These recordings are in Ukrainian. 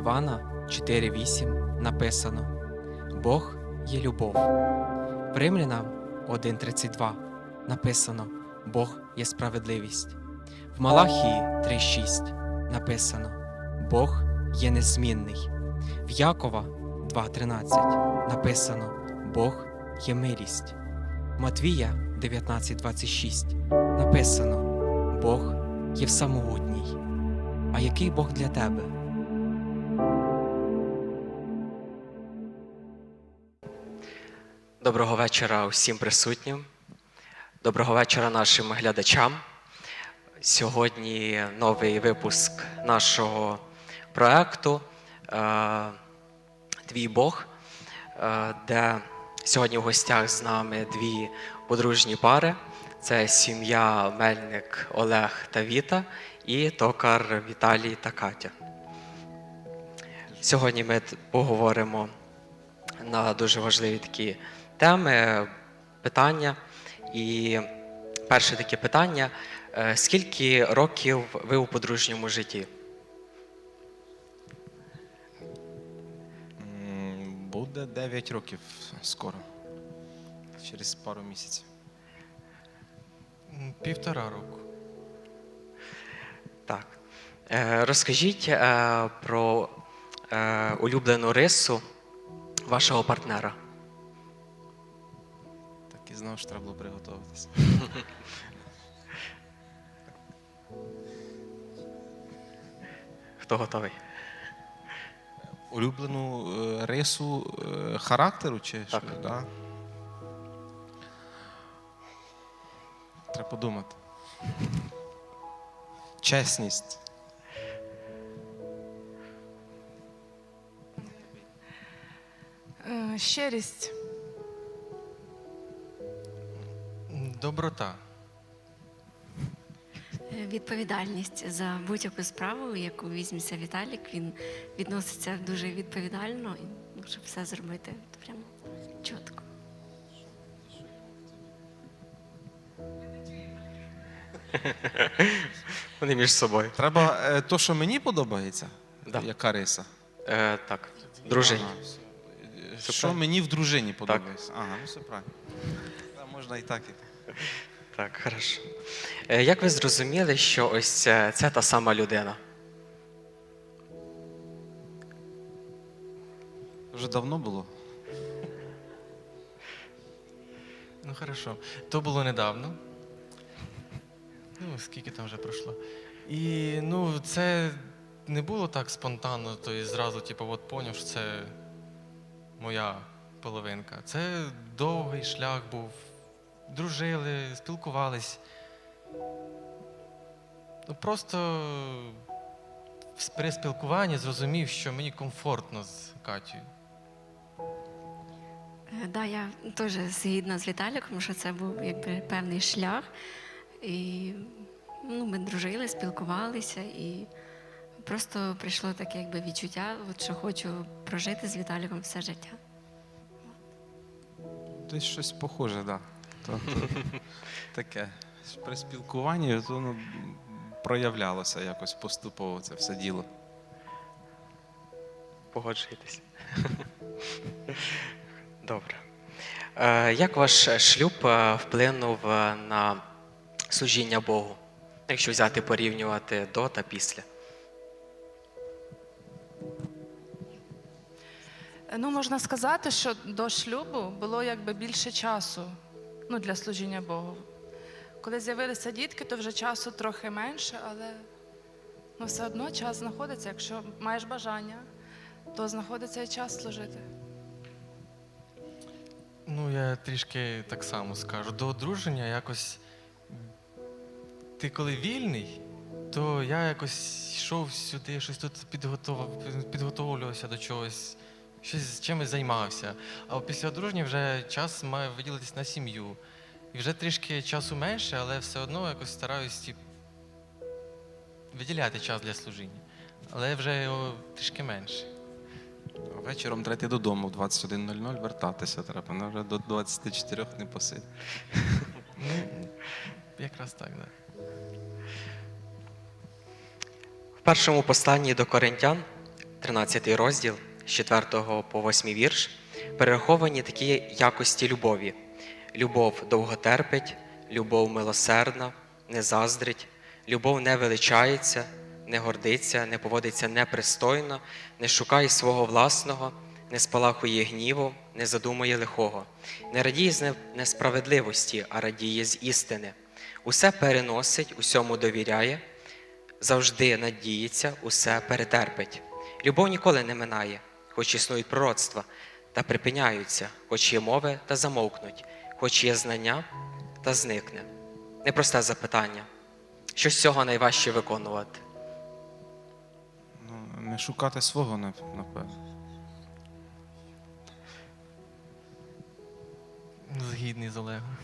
Івана 4.8 написано: Бог є любов. Римлянам 1.32 написано: Бог є справедливість. В Малахії 3.6 написано: Бог є незмінний. В Якова 2.13 написано: Бог є милість. Матвія 19.26 написано: Бог є всемогутній. А який Бог для тебе? Доброго вечора усім присутнім. Доброго вечора нашим глядачам. Сьогодні новий випуск нашого проекту е, Твій Бог, е, де сьогодні в гостях з нами дві подружні пари. Це сім'я Мельник Олег та Віта і токар Віталій та Катя. Сьогодні ми поговоримо на дуже важливі такі теми, питання. І перше таке питання: Е, скільки років ви у подружньому житті? Буде 9 років скоро. Через пару місяців. Півтора року. Так. Е, Розкажіть е, про е, улюблену рису вашого партнера. Знав, що треба було приготуватися. Хто готовий? Улюблену е, рису е, характеру чи Так. що? Да? Треба подумати. Чесність. Е, Щирість. Доброта. Е, Відповідальність за будь-яку справу, яку візьметься Віталік, він відноситься дуже відповідально, і, щоб все зробити прямо чітко. Вони між собою. Треба е, то, що мені подобається, Да. яка риса. Е, так, дружині. Ага. Що правильно. мені в дружині подобається. Ага, ну все правильно. Та Можна і так. І... Так, хорошо. Е, Як ви зрозуміли, що ось це, це та сама людина? Вже давно було. Ну, хорошо. То було недавно. Ну, скільки там вже пройшло. І ну, це не було так спонтанно, то і зразу, типу, от поняв, що це моя половинка. Це довгий шлях був. Дружили, спілкувались. Ну, просто при спілкуванні зрозумів, що мені комфортно з Катєю. Е, Да, я теж згідна з Віталіком, що це був якби певний шлях. І ну, ми дружили, спілкувалися, і просто прийшло таке якби відчуття, от, що хочу прожити з Віталіком все життя. Десь щось похоже, так. Да. То, то, таке. При спілкуванні то, ну, проявлялося якось поступово це все діло. Погоджуєтесь? Добре. Е, Як ваш шлюб е, вплинув е, на служіння Богу? Якщо взяти порівнювати до та після? Ну, можна сказати, що до шлюбу було якби більше часу ну, для служіння Богу. Коли з'явилися дітки, то вже часу трохи менше, але ну, все одно час знаходиться. Якщо маєш бажання, то знаходиться і час служити. Ну, я трішки так само скажу. До одруження якось. Ти коли вільний, то я якось йшов сюди, щось тут підготував, підготовлювався до чогось, щось чимось займався. А після одруження вже час має виділитись на сім'ю. І вже трішки часу менше, але все одно якось стараюсь тип, виділяти час для служіння. Але вже його трішки менше. А Вечором треба йти додому в 21.00 вертатися треба. Ну, вже до 24 не посидь. Ну, якраз так, так. В першому посланні до Коринтян 13 розділ з 4 по 8 вірш, перераховані такі якості любові. Любов довготерпить, любов милосердна, не заздрить, любов не величається, не гордиться, не поводиться непристойно, не шукає свого власного, не спалахує гнівом, не задумує лихого, не радіє з несправедливості, а радіє з істини. Усе переносить, усьому довіряє, завжди надіється, усе перетерпить. Любов ніколи не минає, хоч існують пророцтва, та припиняються, хоч є мови та замовкнуть, хоч є знання та зникне. Непросте запитання. Що з цього найважче виконувати? Ну, не шукати свого, нап- напевно. Згідний з Олегом.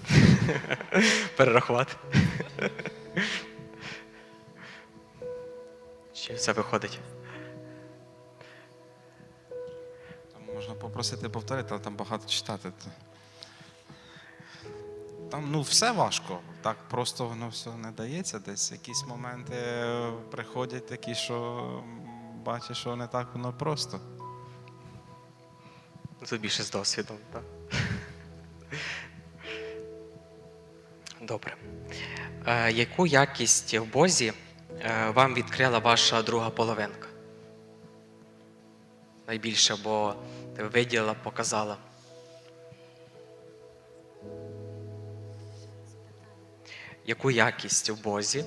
Перерахувати. Чи все виходить? Попросити повторити, але там багато читати. Там ну, все важко. Так просто воно все не дається. Десь якісь моменти е, приходять такі, що бачиш, що не так воно просто. Тут більше з досвідом, так? Добре. Е, яку якість в Бозі е, вам відкрила ваша друга половинка? Найбільше, бо ти виділила, показала. Яку якість в Бозі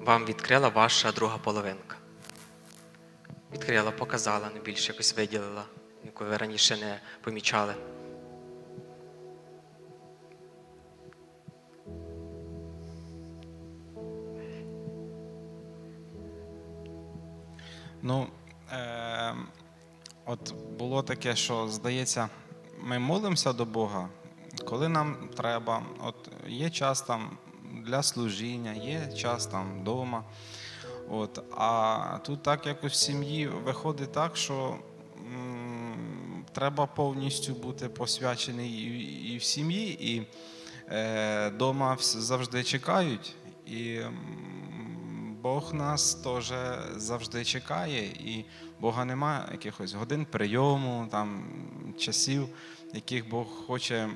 вам відкрила ваша друга половинка? Відкрила, показала, ну більше якось виділила, яку ви раніше не помічали. Ну, от було таке, що здається, ми молимося до Бога, коли нам треба. От є час там для служіння, є час там вдома. От, а тут так якось в сім'ї виходить так, що м, треба повністю бути посвячений і, і в сім'ї, і е, завжди чекають. І Бог нас теж завжди чекає, і Бога немає якихось годин прийому, там, часів, яких Бог хоче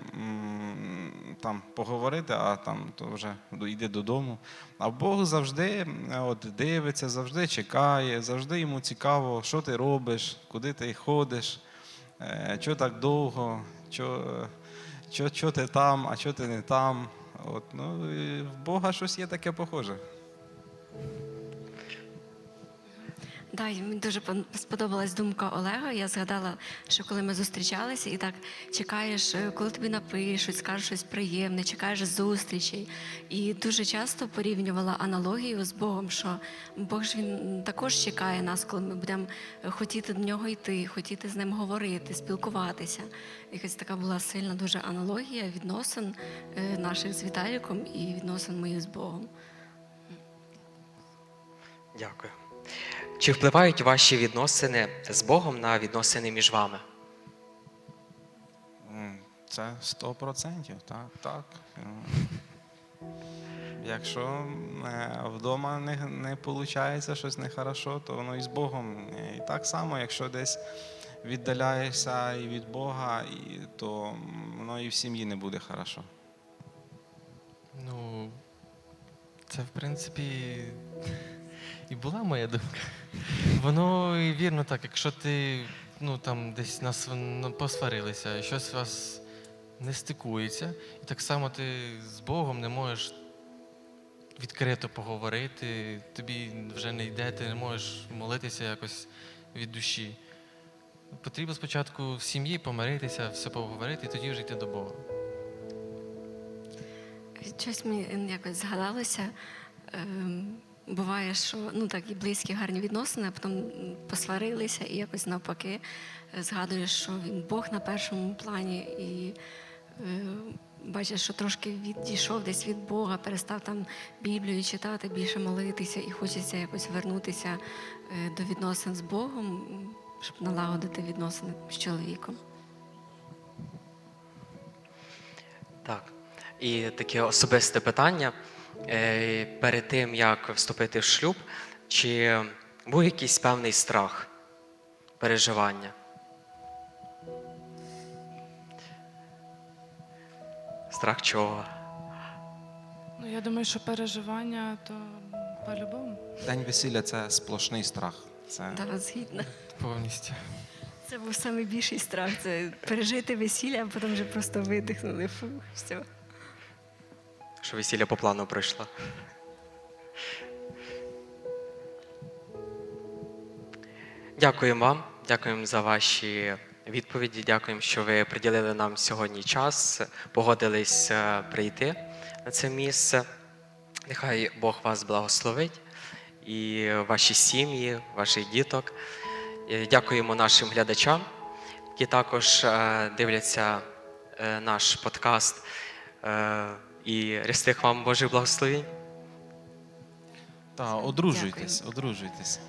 там, поговорити, а там то вже йде додому. А Бог завжди е, от, дивиться, завжди чекає, завжди йому цікаво, що ти робиш, куди ти ходиш, е, що так довго, що ти там, а що ти не там. От, ну, в Бога щось є таке похоже. Да, мені дуже сподобалась думка Олега. Я згадала, що коли ми зустрічалися, і так чекаєш, е, коли тобі напишуть, скажуть щось приємне, чекаєш зустрічей. І дуже часто порівнювала аналогію з Богом, що Бог ж він також чекає нас, коли ми будемо хотіти до нього йти, хотіти з ним говорити, спілкуватися. Якась така була сильна дуже аналогія відносин е, наших з Віталіком і відносин моїх з Богом. Дякую. Чи впливають ваші відносини з Богом на відносини між вами? Це 100%, так, так. Якщо е, вдома не, не виходить щось нехорошо, то воно і з Богом. Е, І так само, якщо десь віддаляєшся і від Бога, і, то воно і в сім'ї не буде хорошо. Ну, це в принципі і була моя думка. Воно і вірно так, якщо ти ну, там десь нас ну, посварилися, і щось вас не стикується, і так само ти з Богом не можеш відкрито поговорити, тобі вже не йде, ти не можеш молитися якось від душі. Потрібно спочатку в сім'ї помиритися, все поговорити, і тоді вже йти до Бога. Щось мені якось згадалося. Буває, що ну так і близькі гарні відносини, а потім посварилися і якось навпаки е, згадуєш, що він Бог на першому плані, і е, бачиш, що трошки відійшов десь від Бога, перестав там Біблію читати, більше молитися, і хочеться якось вернутися е, до відносин з Богом, щоб налагодити відносини з чоловіком. Так. І таке особисте питання. Е, Перед тим, як вступити в шлюб, чи був якийсь певний страх? переживання? Страх чого? Ну, я думаю, що переживання то по-любому. День весілля це сплошний страх. Це Да, згідно. Повністю. Це був найбільший страх. Це пережити весілля, а потім вже просто видихнули. Фу, все. Що весілля по плану пройшло? Дякуємо вам, дякуємо за ваші відповіді. Дякуємо, що ви приділили нам сьогодні час, погодились е, прийти на це місце. Нехай Бог вас благословить і ваші сім'ї, ваших діток. Е, Дякуємо нашим глядачам, які також е, дивляться наш подкаст. І рястих вам Божих благословень. та одружуйтесь, одружуйтесь.